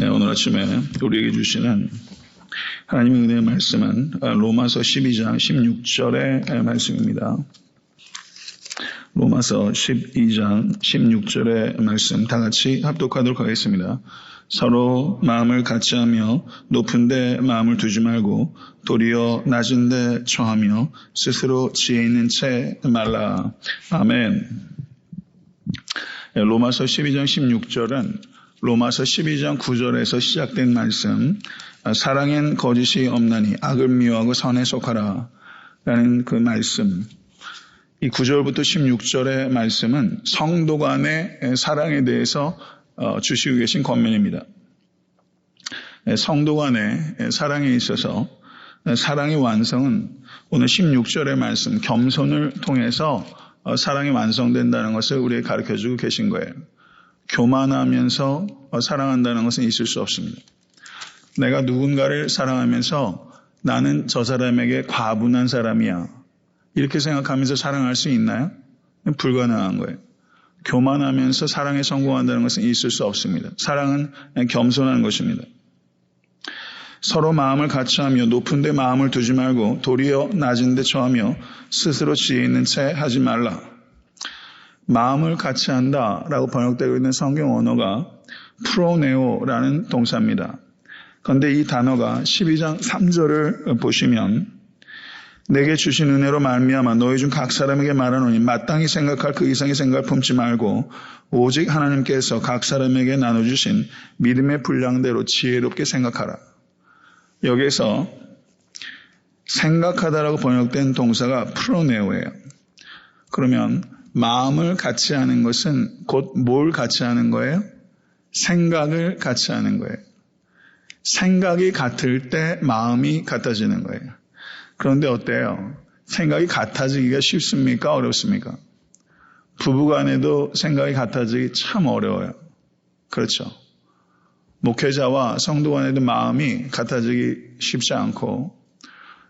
네, 오늘 아침에 우리에게 주시는 하나님의 은혜의 말씀은 로마서 12장 16절의 말씀입니다. 로마서 12장 16절의 말씀 다 같이 합독하도록 하겠습니다. 서로 마음을 같이 하며 높은데 마음을 두지 말고 도리어 낮은데 처하며 스스로 지혜 있는 채 말라. 아멘. 예, 로마서 12장 16절은 로마서 12장 9절에서 시작된 말씀, 아, 사랑엔 거짓이 없나니 악을 미워하고 선에 속하라. 라는 그 말씀. 이 9절부터 16절의 말씀은 성도 간의 사랑에 대해서 어, 주시고 계신 권면입니다. 예, 성도 간의 사랑에 있어서 사랑의 완성은 오늘 16절의 말씀, 겸손을 통해서 어, 사랑이 완성된다는 것을 우리에게 가르쳐 주고 계신 거예요. 교만하면서 어, 사랑한다는 것은 있을 수 없습니다. 내가 누군가를 사랑하면서 나는 저 사람에게 과분한 사람이야. 이렇게 생각하면서 사랑할 수 있나요? 불가능한 거예요. 교만하면서 사랑에 성공한다는 것은 있을 수 없습니다. 사랑은 겸손한 것입니다. 서로 마음을 같이 하며 높은 데 마음을 두지 말고 도리어 낮은 데 처하며 스스로 지혜 있는 채 하지 말라. 마음을 같이 한다 라고 번역되고 있는 성경 언어가 프로네오라는 동사입니다. 그런데 이 단어가 12장 3절을 보시면 내게 주신 은혜로 말미암아 너희 중 각 사람에게 말하노니 마땅히 생각할 그 이상의 생각을 품지 말고 오직 하나님께서 각 사람에게 나눠주신 믿음의 분량대로 지혜롭게 생각하라. 여기에서 생각하다라고 번역된 동사가 프로네오예요. 그러면 마음을 같이 하는 것은 곧 뭘 같이 하는 거예요? 생각을 같이 하는 거예요. 생각이 같을 때 마음이 같아지는 거예요. 그런데 어때요? 생각이 같아지기가 쉽습니까? 어렵습니까? 부부 간에도 생각이 같아지기 참 어려워요. 그렇죠. 목회자와 성도 간에도 마음이 같아지기 쉽지 않고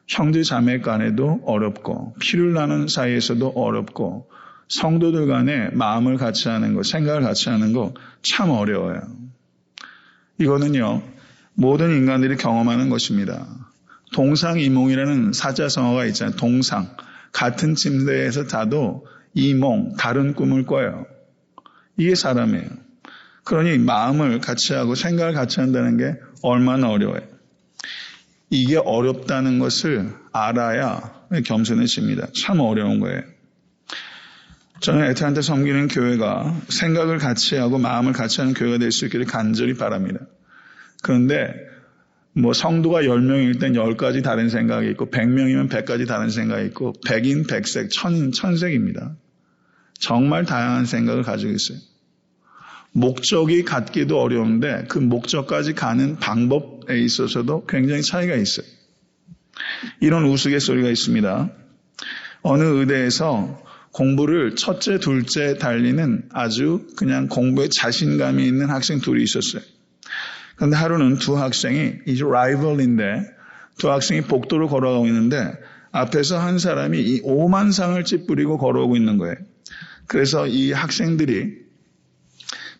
형제 자매 간에도 어렵고 피를 나는 사이에서도 어렵고 성도들 간에 마음을 같이 하는 것, 생각을 같이 하는 거 참 어려워요. 이거는요, 모든 인간들이 경험하는 것입니다. 동상이몽이라는 사자성어가 있잖아요. 동상. 같은 침대에서 자도 이몽, 다른 꿈을 꿔요. 이게 사람이에요. 그러니 마음을 같이 하고 생각을 같이 한다는 게 얼마나 어려워요. 이게 어렵다는 것을 알아야 겸손해집니다. 참 어려운 거예요. 저는 애타한테 섬기는 교회가 생각을 같이 하고 마음을 같이 하는 교회가 될 수 있기를 간절히 바랍니다. 그런데 뭐 성도가 10명일 땐 10가지 다른 생각이 있고 100명이면 100가지 다른 생각이 있고 백인 백색 천인 천색입니다. 정말 다양한 생각을 가지고 있어요. 목적이 같기도 어려운데 그 목적까지 가는 방법에 있어서도 굉장히 차이가 있어요. 이런 우스갯소리가 있습니다. 어느 의대에서 공부를 첫째, 둘째 달리는 아주 그냥 공부에 자신감이 있는 학생 둘이 있었어요. 그런데 하루는 두 학생이 이제 라이벌인데 두 학생이 복도로 걸어가고 있는데 앞에서 한 사람이 이 오만상을 찌푸리고 걸어오고 있는 거예요. 그래서 이 학생들이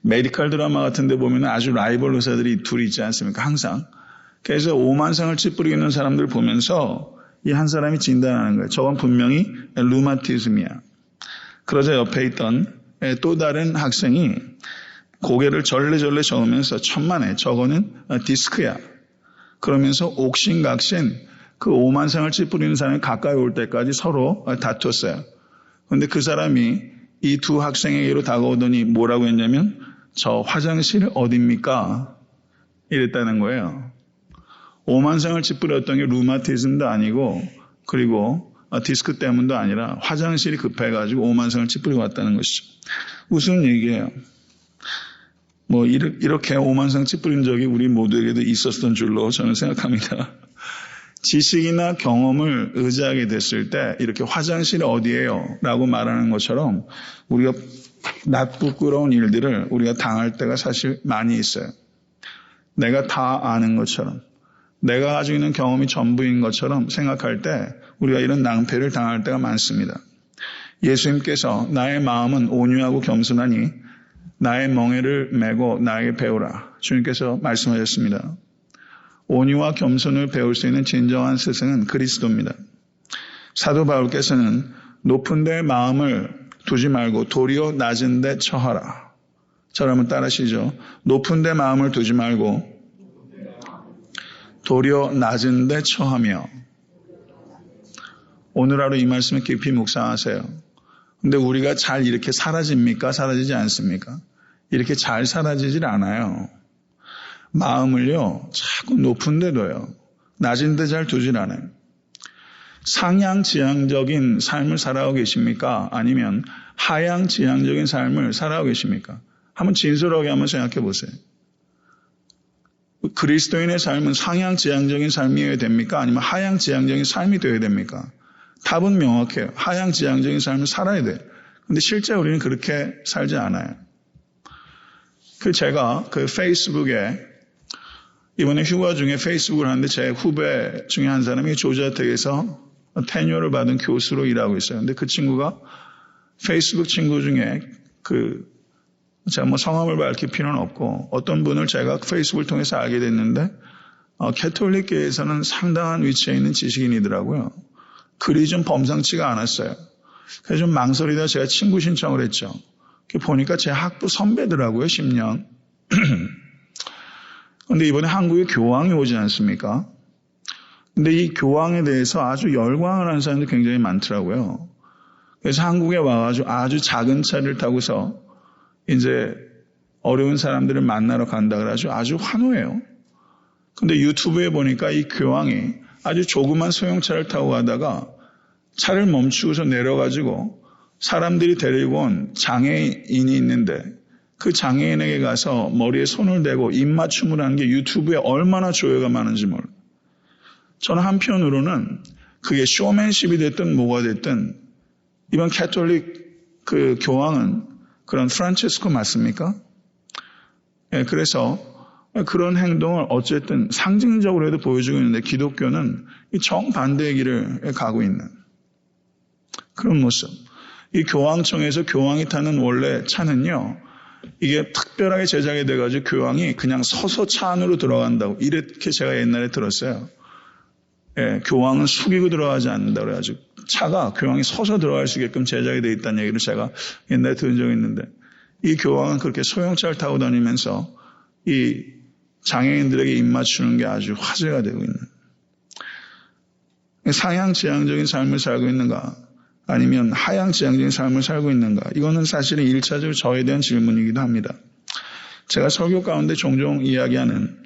메디컬 드라마 같은 데 보면 아주 라이벌 의사들이 둘이 있지 않습니까? 항상. 그래서 오만상을 찌푸리고 있는 사람들을 보면서 이 한 사람이 진단하는 거예요. 저건 분명히 루마티즘이야. 그러자 옆에 있던 또 다른 학생이 고개를 절레절레 저으면서 천만에 저거는 디스크야. 그러면서 옥신각신 그 오만상을 찌푸리는 사람이 가까이 올 때까지 서로 다퉜어요. 그런데 그 사람이 이 두 학생에게로 다가오더니 뭐라고 했냐면 저 화장실 어딥니까? 이랬다는 거예요. 오만상을 찌푸렸던 게 루마티즘도 아니고 그리고 디스크 때문도 아니라 화장실이 급해가지고 오만상을 찌푸리고 왔다는 것이죠. 무슨 얘기예요? 뭐 이렇게 오만상 찌푸린 적이 우리 모두에게도 있었던 줄로 저는 생각합니다. 지식이나 경험을 의지하게 됐을 때 이렇게 화장실 어디에요? 라고 말하는 것처럼 우리가 낯부끄러운 일들을 우리가 당할 때가 사실 많이 있어요. 내가 다 아는 것처럼 내가 가지고 있는 경험이 전부인 것처럼 생각할 때 우리가 이런 낭패를 당할 때가 많습니다. 예수님께서 나의 마음은 온유하고 겸손하니 나의 멍에를 메고 나에게 배우라. 주님께서 말씀하셨습니다. 온유와 겸손을 배울 수 있는 진정한 스승은 그리스도입니다. 사도 바울께서는 높은 데 마음을 두지 말고 도리어 낮은 데 처하라. 한번 따라하시죠. 높은 데 마음을 두지 말고 도리어 낮은 데 처하며 오늘 하루 이 말씀을 깊이 묵상하세요. 근데 우리가 잘 이렇게 사라집니까? 사라지지 않습니까? 이렇게 잘 사라지질 않아요. 마음을요, 자꾸 높은 데 둬요. 낮은 데 잘 두질 않아요. 상향지향적인 삶을 살아가고 계십니까? 아니면 하향지향적인 삶을 살아가고 계십니까? 한번 진솔하게 한번 생각해 보세요. 그리스도인의 삶은 상향 지향적인 삶이어야 됩니까? 아니면 하향 지향적인 삶이 되어야 됩니까? 답은 명확해요. 하향 지향적인 삶을 살아야 돼. 근데 실제 우리는 그렇게 살지 않아요. 그 제가 그 페이스북에 이번에 휴가 중에 페이스북을 하는데 제 후배 중에 한 사람이 조자택에서 테뉴어를 받은 교수로 일하고 있어요. 근데 그 친구가 페이스북 친구 중에 그 제가 뭐 성함을 밝힐 필요는 없고 어떤 분을 제가 페이스북을 통해서 알게 됐는데 어, 캐톨릭계에서는 상당한 위치에 있는 지식인이더라고요. 글이 좀 범상치가 않았어요. 그래서 좀 망설이다 제가 친구 신청을 했죠. 보니까 제 학부 선배더라고요, 10년. 근데 이번에 한국에 교황이 오지 않습니까? 근데 이 교황에 대해서 아주 열광을 하는 사람들이 굉장히 많더라고요. 그래서 한국에 와가지고 아주 작은 차를 타고서 이제 어려운 사람들을 만나러 간다 그래가지고 아주 환호해요. 근데 유튜브에 보니까 이 교황이 아주 조그만 소형차를 타고 가다가 차를 멈추고서 내려가지고 사람들이 데리고 온 장애인이 있는데 그 장애인에게 가서 머리에 손을 대고 입맞춤을 하는 게 유튜브에 얼마나 조회가 많은지 몰라요. 저는 한편으로는 그게 쇼맨십이 됐든 뭐가 됐든 이번 캐톨릭 그 교황은 그런 프란체스코 맞습니까? 예, 그래서 그런 행동을 어쨌든 상징적으로 해도 보여주고 있는데 기독교는 이 정반대의 길을 가고 있는 그런 모습. 이 교황청에서 교황이 타는 원래 차는요, 이게 특별하게 제작이 돼가지고 교황이 그냥 서서 차 안으로 들어간다고 이렇게 제가 옛날에 들었어요. 예, 교황은 숙이고 들어가지 않는다 그래가지고 차가 교황이 서서 들어갈 수 있게끔 제작이 되어 있다는 얘기를 제가 옛날에 들은 적이 있는데 이 교황은 그렇게 소형차를 타고 다니면서 이 장애인들에게 입맞추는 게 아주 화제가 되고 있는. 상향지향적인 삶을 살고 있는가? 아니면 하향지향적인 삶을 살고 있는가? 이거는 사실은 1차적으로 저에 대한 질문이기도 합니다. 제가 설교 가운데 종종 이야기하는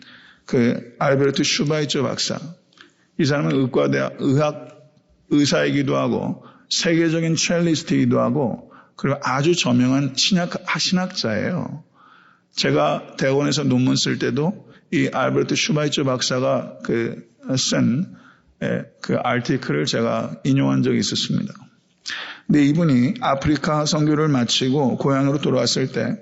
그 알베르트 슈바이처 박사 이 사람은 의과대학 의학 의사이기도 하고 세계적인 첼리스트이기도 하고 그리고 아주 저명한 신학 신학자예요. 제가 대원에서 논문 쓸 때도 이 알베르트 슈바이처 박사가 그쓴그 그 아티클을 제가 인용한 적이 있었습니다. 근데 이분이 아프리카 선교를 마치고 고향으로 돌아왔을 때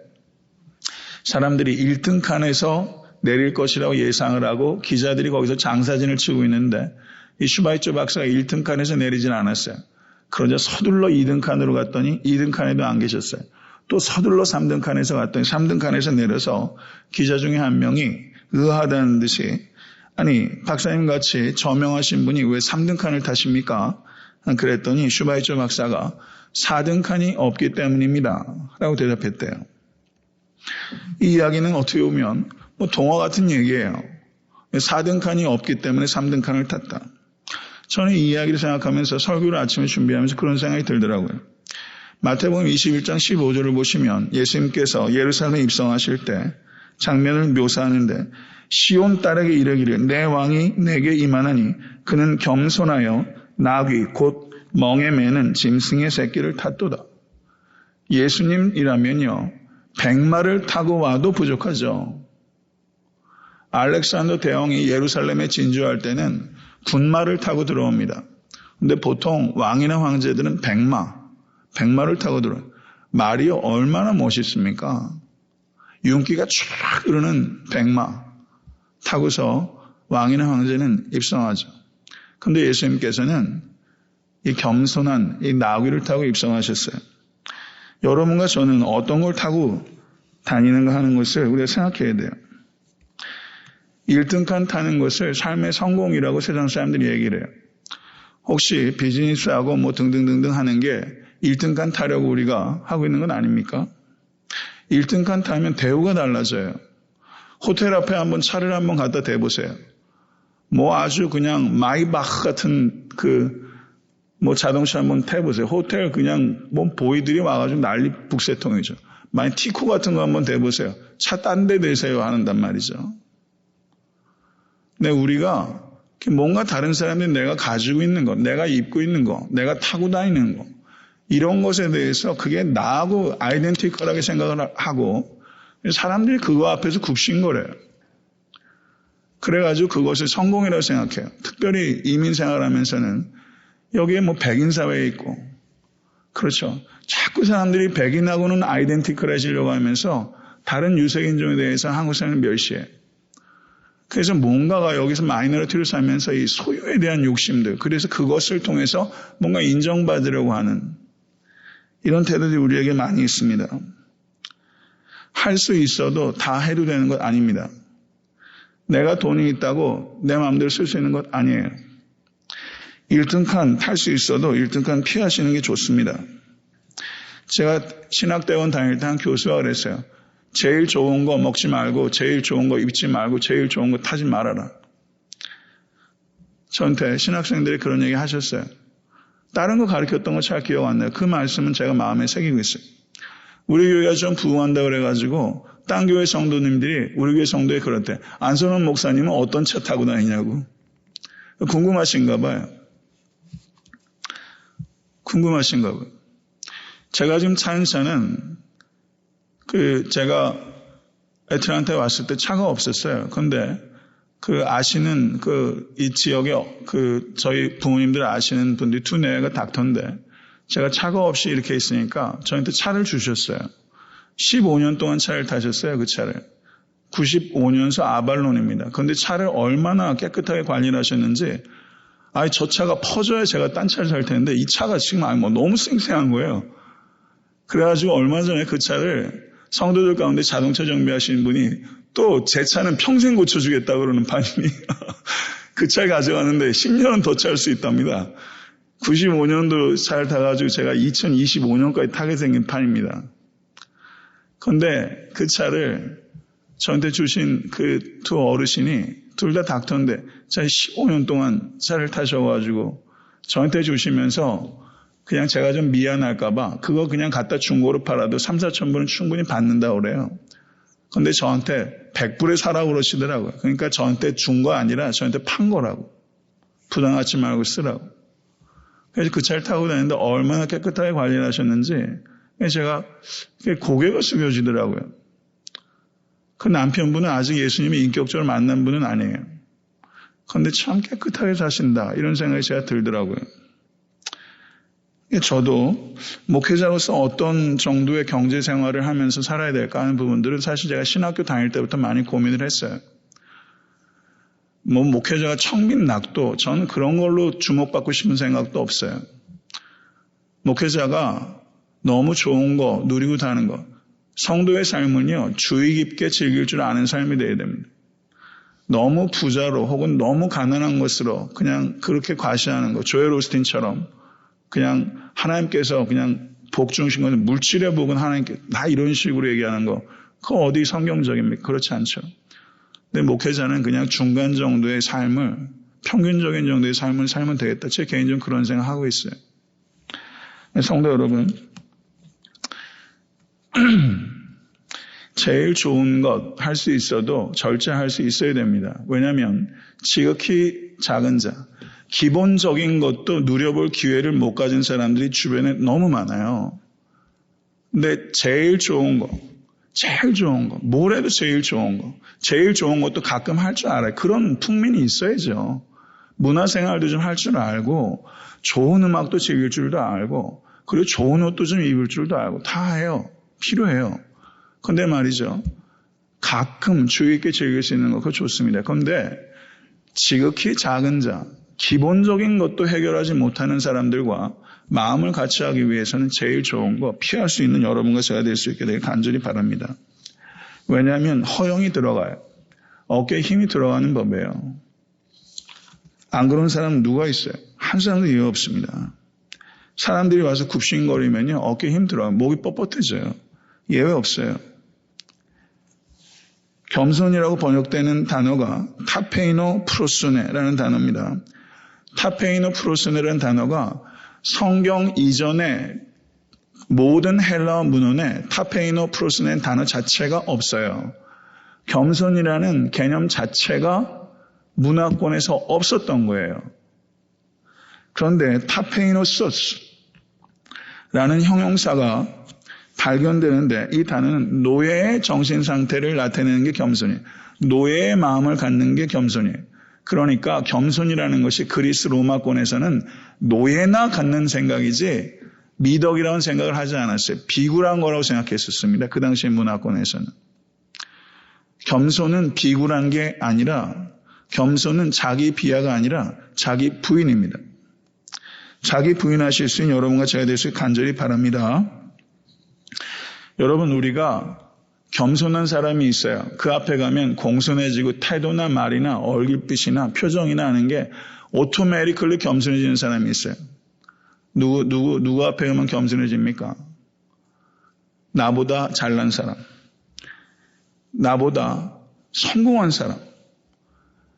사람들이 1등 칸에서 내릴 것이라고 예상을 하고 기자들이 거기서 장사진을 치고 있는데 이 슈바이처 박사가 1등 칸에서 내리진 않았어요. 그러자 서둘러 2등 칸으로 갔더니 2등 칸에도 안 계셨어요. 또 서둘러 3등 칸에서 갔더니 3등 칸에서 내려서 기자 중에 한 명이 의아하다는 듯이 아니 박사님 같이 저명하신 분이 왜 3등 칸을 타십니까? 그랬더니 슈바이처 박사가 4등 칸이 없기 때문입니다. 라고 대답했대요. 이 이야기는 어떻게 보면 뭐 동화 같은 얘기예요. 4등 칸이 없기 때문에 3등 칸을 탔다. 저는 이 이야기를 생각하면서 설교를 아침에 준비하면서 그런 생각이 들더라고요. 마태복음 21장 15절을 보시면 예수님께서 예루살렘에 입성하실 때 장면을 묘사하는데 시온 딸에게 이르기를 내 왕이 내게 임하나니 그는 겸손하여 나귀 곧 멍에 매는 짐승의 새끼를 탔도다. 예수님이라면요 백마를 타고 와도 부족하죠. 알렉산더 대왕이 예루살렘에 진주할 때는 군마를 타고 들어옵니다. 근데 보통 왕이나 황제들은 백마, 백마를 타고 들어요. 말이 얼마나 멋있습니까? 윤기가 쫙 흐르는 백마 타고서 왕이나 황제는 입성하죠. 근데 예수님께서는 이 겸손한 이 나귀를 타고 입성하셨어요. 여러분과 저는 어떤 걸 타고 다니는가 하는 것을 우리가 생각해야 돼요. 1등칸 타는 것을 삶의 성공이라고 세상 사람들이 얘기를 해요. 혹시 비즈니스하고 뭐 등등등등 하는 게 1등칸 타려고 우리가 하고 있는 건 아닙니까? 1등칸 타면 대우가 달라져요. 호텔 앞에 한번 차를 한번 갖다 대보세요. 뭐 아주 그냥 마이바흐 같은 그 뭐 자동차 한번 태보세요. 호텔 그냥 뭐 보이들이 와가지고 난리 북새통이죠. 만약 티코 같은 거 한번 대보세요. 차 딴 데 대세요 하는단 말이죠. 근데 우리가 뭔가 다른 사람들이 내가 가지고 있는 것, 내가 입고 있는 것, 내가 타고 다니는 것, 이런 것에 대해서 그게 나하고 아이덴티컬하게 생각을 하고 사람들이 그거 앞에서 굽신거려요. 그래가지고 그것을 성공이라고 생각해요. 특별히 이민 생활하면서는 여기에 뭐 백인 사회에 있고 그렇죠. 자꾸 사람들이 백인하고는 아이덴티컬해지려고 하면서 다른 유색인종에 대해서 한국 사람을 멸시해. 그래서 뭔가가 여기서 마이너리티를 살면서 이 소유에 대한 욕심들, 그래서 그것을 통해서 뭔가 인정받으려고 하는 이런 태도들이 우리에게 많이 있습니다. 할 수 있어도 다 해도 되는 것 아닙니다. 내가 돈이 있다고 내 마음대로 쓸 수 있는 것 아니에요. 1등칸 탈 수 있어도 1등칸 피하시는 게 좋습니다. 제가 신학대원 다닐 때 한 교수가 그랬어요. 제일 좋은 거 먹지 말고, 제일 좋은 거 입지 말고, 제일 좋은 거 타지 말아라. 저한테 신학생들이 그런 얘기 하셨어요. 다른 거 가르쳤던 거 잘 기억 안 나요. 그 말씀은 제가 마음에 새기고 있어요. 우리 교회가 좀 부흥한다 그래가지고, 딴 교회 성도님들이 우리 교회 성도에 때, 안선원 목사님은 어떤 차 타고 다니냐고. 궁금하신가 봐요. 궁금하신가 봐요. 제가 지금 타는 차는 그 제가 애틀란타에 왔을 때 차가 없었어요. 근데 그 아시는 그 이 지역에 그 저희 부모님들 아시는 분들이 두뇌가 닥터인데 제가 차가 없이 이렇게 있으니까 저한테 차를 주셨어요. 15년 동안 차를 타셨어요. 그 차를. 95년서 아발론입니다. 근데 차를 얼마나 깨끗하게 관리를 하셨는지 아니 저 차가 퍼져야 제가 딴 차를 살 텐데 이 차가 지금 아니 뭐 너무 쌩쌩한 거예요. 그래가지고 얼마 전에 그 차를 성도들 가운데 자동차 정비하시는 분이 또 제 차는 평생 고쳐주겠다 그러는 판이니 그차 가져가는데 10년은 더 찰 수 있답니다. 95년도 차를 타가지고 제가 2025년까지 타게 생긴 판입니다. 근데 그 차를 저한테 주신 그 두 어르신이 둘 다 닥터인데 제가 15년 동안 차를 타셔가지고 저한테 주시면서 그냥 제가 좀 미안할까봐 그거 그냥 갖다 중고로 팔아도 3, 4천 불은 충분히 받는다고 그래요. 근데 저한테 100불에 사라고 그러시더라고요. 그러니까 저한테 준 거 아니라 저한테 판 거라고. 부담 갖지 말고 쓰라고. 그래서 그 차를 타고 다니는데 얼마나 깨끗하게 관리를 하셨는지 제가 고개가 숙여지더라고요. 그 남편분은 아직 예수님이 인격적으로 만난 분은 아니에요. 그런데 참 깨끗하게 사신다. 이런 생각이 제가 들더라고요. 저도 목회자로서 어떤 정도의 경제 생활을 하면서 살아야 될까 하는 부분들을 사실 제가 신학교 다닐 때부터 많이 고민을 했어요. 뭐 목회자가 청빈 낙도 저는 그런 걸로 주목받고 싶은 생각도 없어요. 목회자가 너무 좋은 거 누리고 사는 거 성도의 삶은요 주의 깊게 즐길 줄 아는 삶이 되어야 됩니다. 너무 부자로 혹은 너무 가난한 것으로 그냥 그렇게 과시하는 거 조엘 오스틴처럼 그냥 하나님께서 그냥 복 주신 것은 물질의 복은 하나님께 다 이런 식으로 얘기하는 거 그거 어디 성경적입니까? 그렇지 않죠. 근데 목회자는 그냥 중간 정도의 삶을 평균적인 정도의 삶을 살면 되겠다. 제 개인적으로 그런 생각하고 있어요. 성도 여러분 제일 좋은 것 할 수 있어도 절제할 수 있어야 됩니다. 왜냐하면 지극히 작은 자, 기본적인 것도 누려볼 기회를 못 가진 사람들이 주변에 너무 많아요. 근데 제일 좋은 거, 제일 좋은 거, 뭘 해도 제일 좋은 거, 제일 좋은 것도 가끔 할 줄 알아요. 그런 풍민이 있어야죠. 문화생활도 좀 할 줄 알고, 좋은 음악도 즐길 줄도 알고, 그리고 좋은 옷도 좀 입을 줄도 알고, 다 해요. 필요해요. 근데 말이죠. 가끔 주의 있게 즐길 수 있는 거, 그거 좋습니다. 그런데 지극히 작은 자, 기본적인 것도 해결하지 못하는 사람들과 마음을 같이 하기 위해서는 제일 좋은 거 피할 수 있는 여러분과 제가 될 수 있게 되길 간절히 바랍니다. 왜냐하면 허영이 들어가요. 어깨에 힘이 들어가는 법이에요. 안 그런 사람 누가 있어요? 한 사람도 이해 없습니다. 사람들이 와서 굽신거리면요, 어깨에 힘 들어가요. 목이 뻣뻣해져요. 예외 없어요. 겸손이라고 번역되는 단어가 타페이노 프로스네라는 단어입니다. 타페이노 프로스네라는 단어가 성경 이전에 모든 헬라어 문헌에 타페이노 프로스네 단어 자체가 없어요. 겸손이라는 개념 자체가 문화권에서 없었던 거예요. 그런데 타페이노소스라는 형용사가 발견되는데 이 단어는 노예의 정신 상태를 나타내는 게 겸손이에요. 노예의 마음을 갖는 게 겸손이에요. 그러니까 겸손이라는 것이 그리스 로마권에서는 노예나 갖는 생각이지 미덕이라는 생각을 하지 않았어요. 비굴한 거라고 생각했었습니다. 그 당시 문화권에서는. 겸손은 비굴한 게 아니라 겸손은 자기 비하가 아니라 자기 부인입니다. 자기 부인하실 수 있는 여러분과 제가 될 수 간절히 바랍니다. 여러분 우리가 겸손한 사람이 있어요. 그 앞에 가면 공손해지고 태도나 말이나 얼굴빛이나 표정이나 하는 게 오토매리클리 겸손해지는 사람이 있어요. 누구 누구 누구 앞에 가면 겸손해집니까? 나보다 잘난 사람, 나보다 성공한 사람,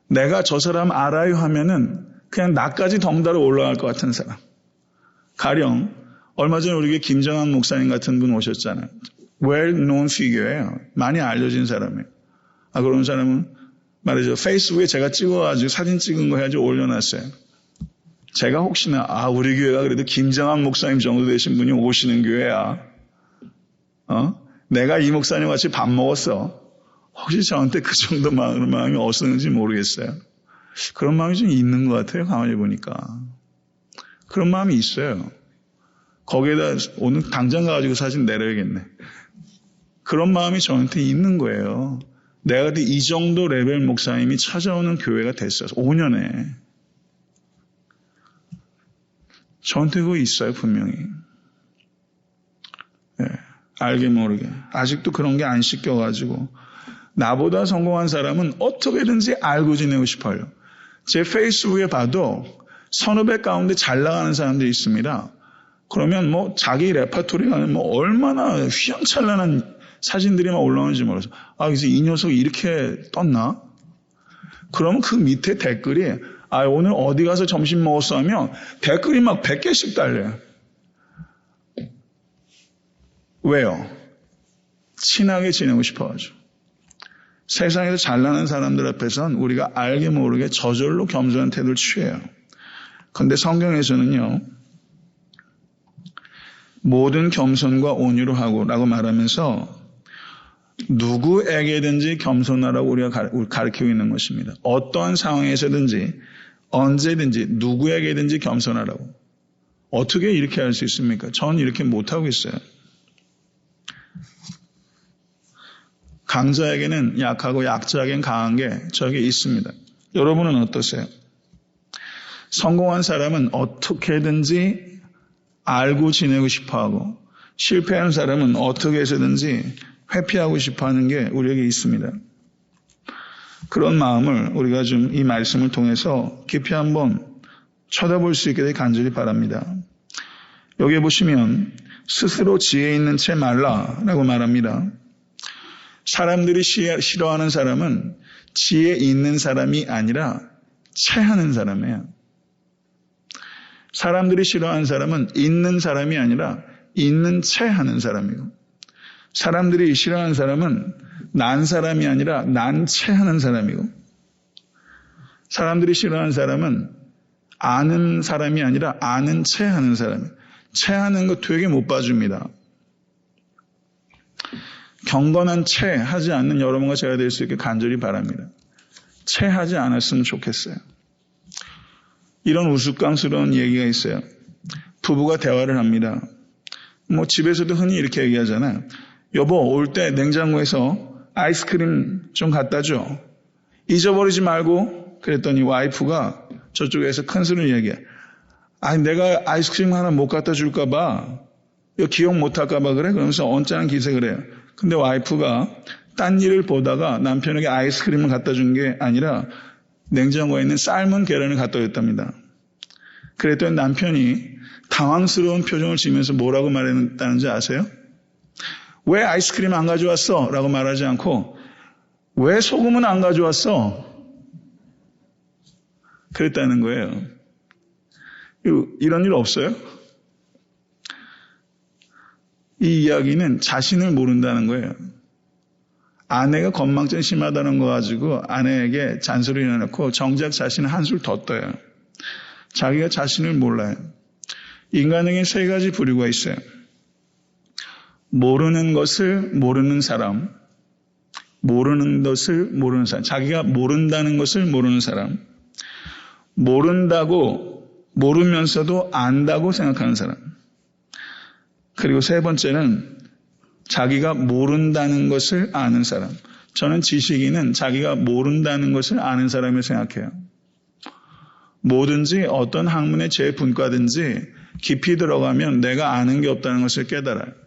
내가 저 사람 알아요 하면은 그냥 나까지 덩달아 올라갈 것 같은 사람. 가령 얼마 전에 우리에게 김정한 목사님 같은 분 오셨잖아요. Well known figure예요. 많이 알려진 사람이에요. 아 그런 사람은 말이죠. 페이스북에 제가 찍어가지고 사진 찍은 거 해가지고 올려놨어요. 제가 혹시나 아 우리 교회가 그래도 김정한 목사님 정도 되신 분이 오시는 교회야. 어? 내가 이 목사님 같이 밥 먹었어. 혹시 저한테 그 정도 마음이 어었는지 모르겠어요. 그런 마음이 좀 있는 것 같아요. 가만히 보니까. 그런 마음이 있어요. 거기에다 오늘 당장 가가지고 사진 내려야겠네. 그런 마음이 저한테 있는 거예요. 내가 이 정도 레벨 목사님이 찾아오는 교회가 됐어요. 5년에. 저한테 그거 있어요, 분명히. 예, 알게 모르게. 아직도 그런 게 안 씻겨가지고. 나보다 성공한 사람은 어떻게든지 알고 지내고 싶어요. 제 페이스북에 봐도 선후배 가운데 잘 나가는 사람들이 있습니다. 그러면 뭐 자기 레파토리가 뭐 얼마나 휘황찬란한 사진들이 막 올라오는지 몰라서 아 그래서 이 녀석이 이렇게 떴나? 그러면 그 밑에 댓글이 아 오늘 어디 가서 점심 먹었어 하면 댓글이 막 100개씩 달려요. 왜요? 친하게 지내고 싶어가지고. 세상에서 잘나는 사람들 앞에선 우리가 알게 모르게 저절로 겸손한 태도를 취해요. 그런데 성경에서는요, 모든 겸손과 온유로 하고 라고 말하면서 누구에게든지 겸손하라고 우리가 가르치고 있는 것입니다. 어떠한 상황에서든지 언제든지 누구에게든지 겸손하라고. 어떻게 이렇게 할 수 있습니까? 전 이렇게 못하고 있어요. 강자에게는 약하고 약자에게는 강한 게 저에게 있습니다. 여러분은 어떠세요? 성공한 사람은 어떻게든지 알고 지내고 싶어 하고 실패한 사람은 어떻게 해서든지 회피하고 싶어 하는 게 우리에게 있습니다. 그런 마음을 우리가 좀 이 말씀을 통해서 깊이 한번 쳐다볼 수 있게 되길 간절히 바랍니다. 여기 보시면 스스로 지혜 있는 채 말라라고 말합니다. 사람들이 싫어하는 사람은 지혜 있는 사람이 아니라 체하는 사람이에요. 사람들이 싫어하는 사람은 있는 사람이 아니라 있는 채 하는 사람이고 사람들이 싫어하는 사람은 난 사람이 아니라 난채 하는 사람이고 사람들이 싫어하는 사람은 아는 사람이 아니라 아는 채 하는 사람이에요. 채 하는 거 되게 못 봐줍니다. 경건한 채 하지 않는 여러분과 제가 될 수 있게 간절히 바랍니다. 채 하지 않았으면 좋겠어요. 이런 우스꽝스러운 얘기가 있어요. 부부가 대화를 합니다. 뭐 집에서도 흔히 이렇게 얘기하잖아요. 여보 올 때 냉장고에서 아이스크림 좀 갖다 줘. 잊어버리지 말고 그랬더니 와이프가 저쪽에서 큰 소리를 얘기해. 아니 내가 아이스크림 하나 못 갖다 줄까 봐. 이거 기억 못 할까 봐 그래? 그러면서 언짢은 기색을 해요. 근데 와이프가 딴 일을 보다가 남편에게 아이스크림을 갖다 준 게 아니라 냉장고에 있는 삶은 계란을 갖다 줬답니다. 그랬더니 남편이 당황스러운 표정을 지으면서 뭐라고 말했다는지 아세요? 왜 아이스크림 안 가져왔어? 라고 말하지 않고 왜 소금은 안 가져왔어? 그랬다는 거예요. 이런 일 없어요? 이 이야기는 자신을 모른다는 거예요. 아내가 건망증 심하다는 거 가지고 아내에게 잔소리를 해놓고 정작 자신은 한술 더 떠요. 자기가 자신을 몰라요. 인간에게 세 가지 부류가 있어요. 모르는 것을 모르는 사람, 모르는 것을 모르는 사람, 자기가 모른다는 것을 모르는 사람, 모른다고 모르면서도 안다고 생각하는 사람, 그리고 세 번째는 자기가 모른다는 것을 아는 사람. 저는 지식인은 자기가 모른다는 것을 아는 사람을 생각해요. 뭐든지 어떤 학문의 제 분과든지 깊이 들어가면 내가 아는 게 없다는 것을 깨달아요.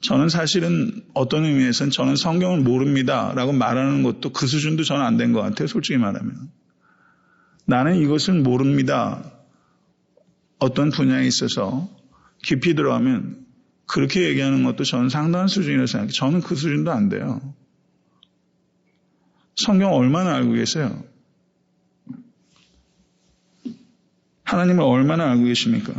저는 사실은 어떤 의미에서는 저는 성경을 모릅니다. 라고 말하는 것도 그 수준도 저는 안 된 것 같아요. 솔직히 말하면. 나는 이것을 모릅니다. 어떤 분야에 있어서 깊이 들어가면 그렇게 얘기하는 것도 저는 상당한 수준이라고 생각해요. 저는 그 수준도 안 돼요. 성경 얼마나 알고 계세요? 하나님을 얼마나 알고 계십니까?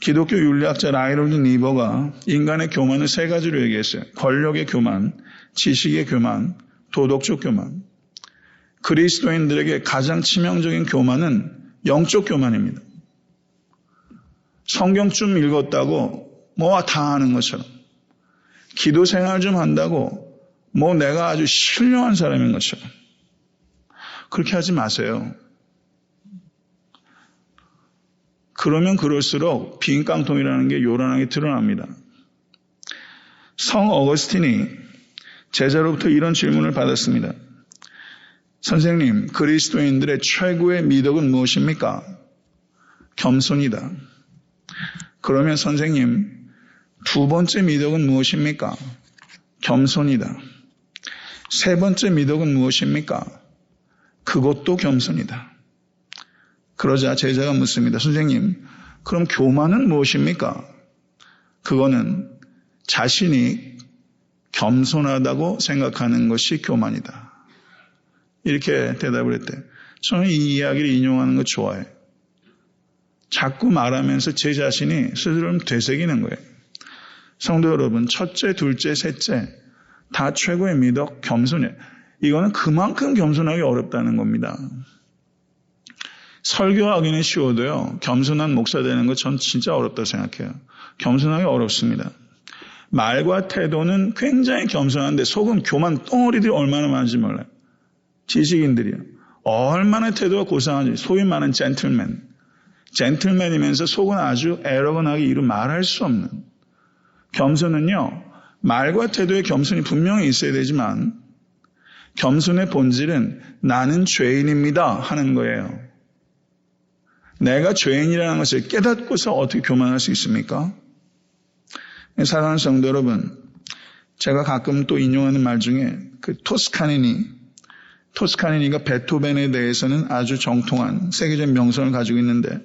기독교 윤리학자 라이롤드 니버가 인간의 교만을 세 가지로 얘기했어요. 권력의 교만, 지식의 교만, 도덕적 교만. 그리스도인들에게 가장 치명적인 교만은 영적 교만입니다. 성경 좀 읽었다고 뭐다 아는 것처럼 기도 생활 좀 한다고 뭐 내가 아주 신령한 사람인 것처럼 그렇게 하지 마세요. 그러면 그럴수록 빈 깡통이라는 게 요란하게 드러납니다. 성 어거스틴이 제자로부터 이런 질문을 받았습니다. 선생님, 그리스도인들의 최고의 미덕은 무엇입니까? 겸손이다. 그러면 선생님, 두 번째 미덕은 무엇입니까? 겸손이다. 세 번째 미덕은 무엇입니까? 그것도 겸손이다. 그러자 제자가 묻습니다. 선생님, 그럼 교만은 무엇입니까? 그거는 자신이 겸손하다고 생각하는 것이 교만이다. 이렇게 대답을 했대. 저는 이 이야기를 인용하는 거 좋아해요. 자꾸 말하면서 제 자신이 스스로를 되새기는 거예요. 성도 여러분, 첫째, 둘째, 셋째, 다 최고의 미덕, 겸손이에요. 이거는 그만큼 겸손하기 어렵다는 겁니다. 설교하기는 쉬워도요, 겸손한 목사 되는 거 전 진짜 어렵다고 생각해요. 겸손하기 어렵습니다. 말과 태도는 굉장히 겸손한데 속은 교만 덩어리들이 얼마나 많은지 몰라요. 지식인들이요. 얼마나 태도가 고상한지, 소위 말하는 젠틀맨. 젠틀맨이면서 속은 아주 에러건하게 이루 말할 수 없는. 겸손은요, 말과 태도의 겸손이 분명히 있어야 되지만, 겸손의 본질은 나는 죄인입니다 하는 거예요. 내가 죄인이라는 것을 깨닫고서 어떻게 교만할 수 있습니까? 사랑하는 성도 여러분, 제가 가끔 또 인용하는 말 중에 그 토스카니니, 토스카니니가 베토벤에 대해서는 아주 정통한 세계적 명성을 가지고 있는데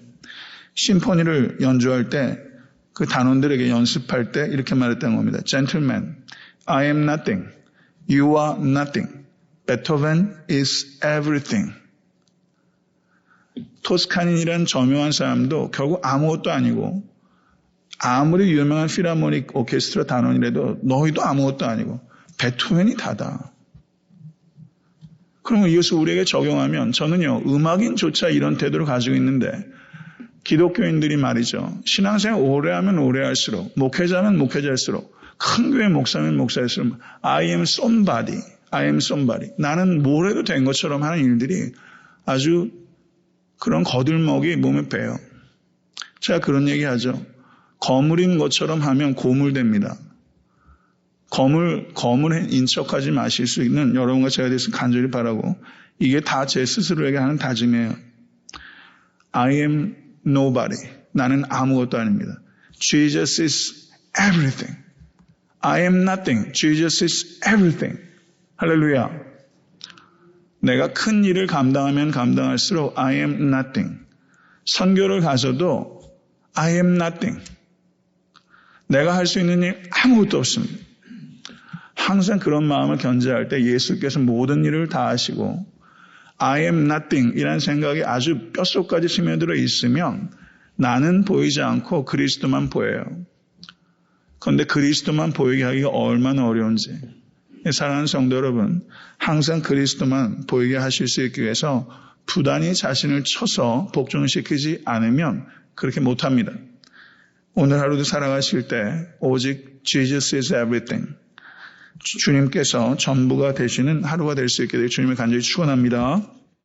심포니를 연주할 때 그 단원들에게 연습할 때 이렇게 말했던 겁니다. Gentlemen, I am nothing. You are nothing. Beethoven is everything. 토스카닌이라는 저명한 사람도 결국 아무것도 아니고 아무리 유명한 필하모닉 오케스트라 단원이라도 너희도 아무것도 아니고 베토벤이 다다. 그러면 이것을 우리에게 적용하면 저는요 음악인조차 이런 태도를 가지고 있는데 기독교인들이 말이죠 신앙생활 오래 하면 오래 할수록 목회자면 목회자일수록 큰 교회 목사면 목사일수록 I am somebody, I am somebody 나는 뭘 해도 된 것처럼 하는 일들이 아주 그런 거들먹이 몸에 배요. 제가 그런 얘기 하죠. 거물인 것처럼 하면 고물됩니다. 거물, 거물인 인척하지 마실 수 있는 여러분과 제가 돼서 간절히 바라고 이게 다 제 스스로에게 하는 다짐이에요. I am nobody. 나는 아무것도 아닙니다. Jesus is everything. I am nothing. Jesus is everything. 할렐루야. 내가 큰 일을 감당하면 감당할수록 I am nothing. 선교를 가서도 I am nothing. 내가 할 수 있는 일 아무것도 없습니다. 항상 그런 마음을 견제할 때 예수께서 모든 일을 다 하시고 I am nothing 이라는 생각이 아주 뼛속까지 스며들어 있으면 나는 보이지 않고 그리스도만 보여요. 그런데 그리스도만 보이게 하기가 얼마나 어려운지. 사랑하는 성도 여러분, 항상 그리스도만 보이게 하실 수 있기 위해서 부단히 자신을 쳐서 복종시키지 않으면 그렇게 못합니다. 오늘 하루도 살아가실 때 오직 Jesus is everything. 주- 주님께서 전부가 되시는 하루가 될 수 있게 되길 주님을 간절히 축원합니다.